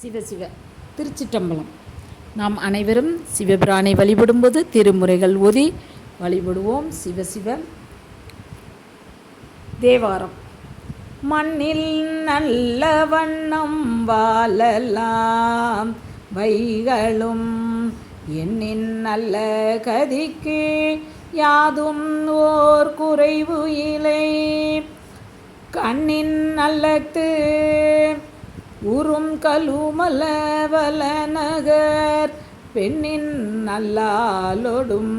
சிவ சிவ திருச்சிட்டம்பலம் நாம் அனைவரும் சிவபிரானை வழிபடும்போது திருமுறைகள் ஒதி வழிபடுவோம். சிவ சிவ தேவாரம். மண்ணில் நல்ல வண்ணம் வாழலாம். வைகளும் எண்ணின் நல்ல கதிக்கு யாதும் ஓர் குறைவு இலை கண்ணின் நல்லத்து உறும் கலுமலவல நகர் பெண்ணின் நல்லாலொடும்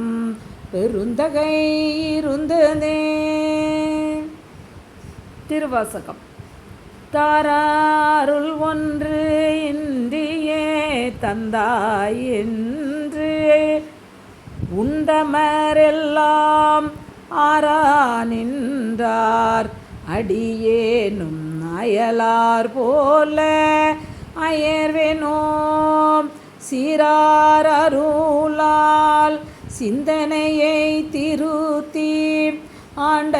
பெருந்தகை இருந்ததே. திருவாசகம். தாராருள் ஒன்று இந்தியே தந்தாய் என்று உண்டமரெல்லாம் ஆரா நின்றார் அடியேனும் அயலார் போல அயர்வேனோம். சீரார் அருளால் சிந்தனையை திருத்தி ஆண்ட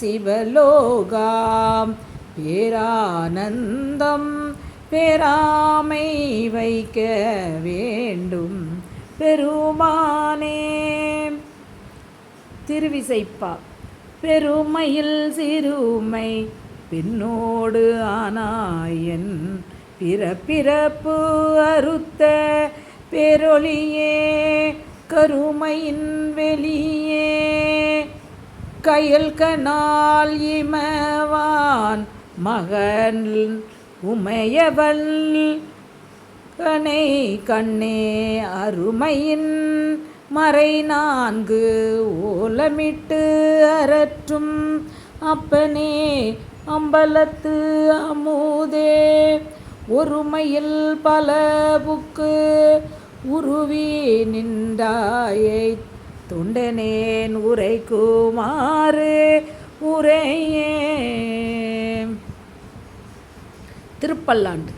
சிவலோகாம். பேரானந்தம் பேராமை வைக்க வேண்டும் பெருமானே. திருவிசைப்பா. பெருமையில் சிறுமை பின்னோடு ஆனாயன் பிறப்பிறப்பு அறுத்த பேரொளியே கருமையின் வெளியே கயல் கனால் இமவான் மகன் உமையவள் கனை கண்ணே அருமையின் மறை நான்கு ஓலமிட்டு அரற்றும் அப்பனே அம்பலத்து அமுதே. ஒருமையில் பல புக்கு உருவி நின்றாயை. தொண்டனேன் உரைக்குமாறு உரையே. திருப்பல்லாண்டு.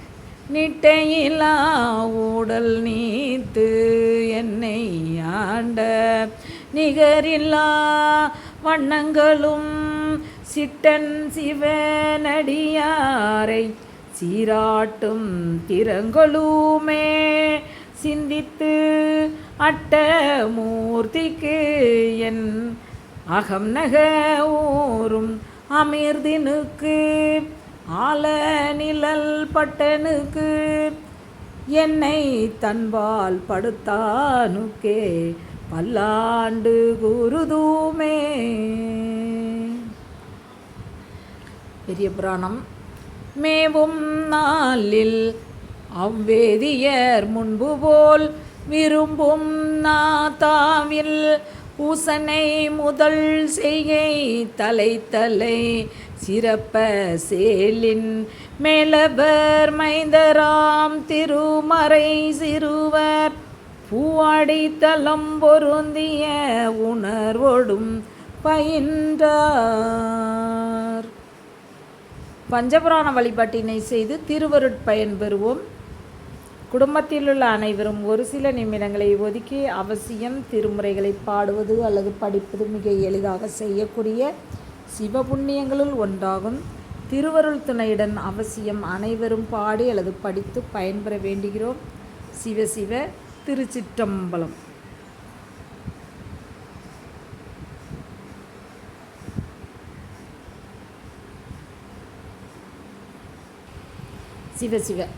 நிட்டையிலா உடல் நீத்து என்னை ஆண்ட. நிகரில்லா வண்ணங்களும் சிட்டன் சிவனடியாரை சீராட்டும் திறங்களுமே சிந்தித்து அட்ட மூர்த்திக்கு என் அகம் நக ஊரும் அமிர்தினுக்கு ஆல நிழல் பட்டனுக்கு என்னை தன்பால் படுத்தானுக்கே பல்லாண்டு குருதூமே. பெரிய புராணம் மேவும் நாளில் அவ்வேதியர் முன்பு போல் விரும்பும் நாதாவில் பூசனை முதல் செய்கை தலை தலை சிறப்ப சேலின் மேலவர் மைந்தராம் திருமறை சிறுவர். பூவாடித்தலம் பொருந்திய உணர்வோடும் பயின்றார். பஞ்சபுராண வழிபாட்டினை செய்து திருவருட்பயன் பெறுவோம். குடும்பத்தில் உள்ள அனைவரும் ஒரு சில நிமிடங்களை ஒதுக்கி அவசியம் திருமுறைகளை பாடுவது அல்லது படிப்பது மிக எளிதாக செய்யக்கூடிய சிவபுண்ணியங்களுள் ஒன்றாகும். திருவருள் துணையுடன் அவசியம் அனைவரும் பாடி அல்லது படித்து பயன்பெற வேண்டுகிறோம். சிவ சிவ திருச்சிற்றம்பலம். சிவ சிவ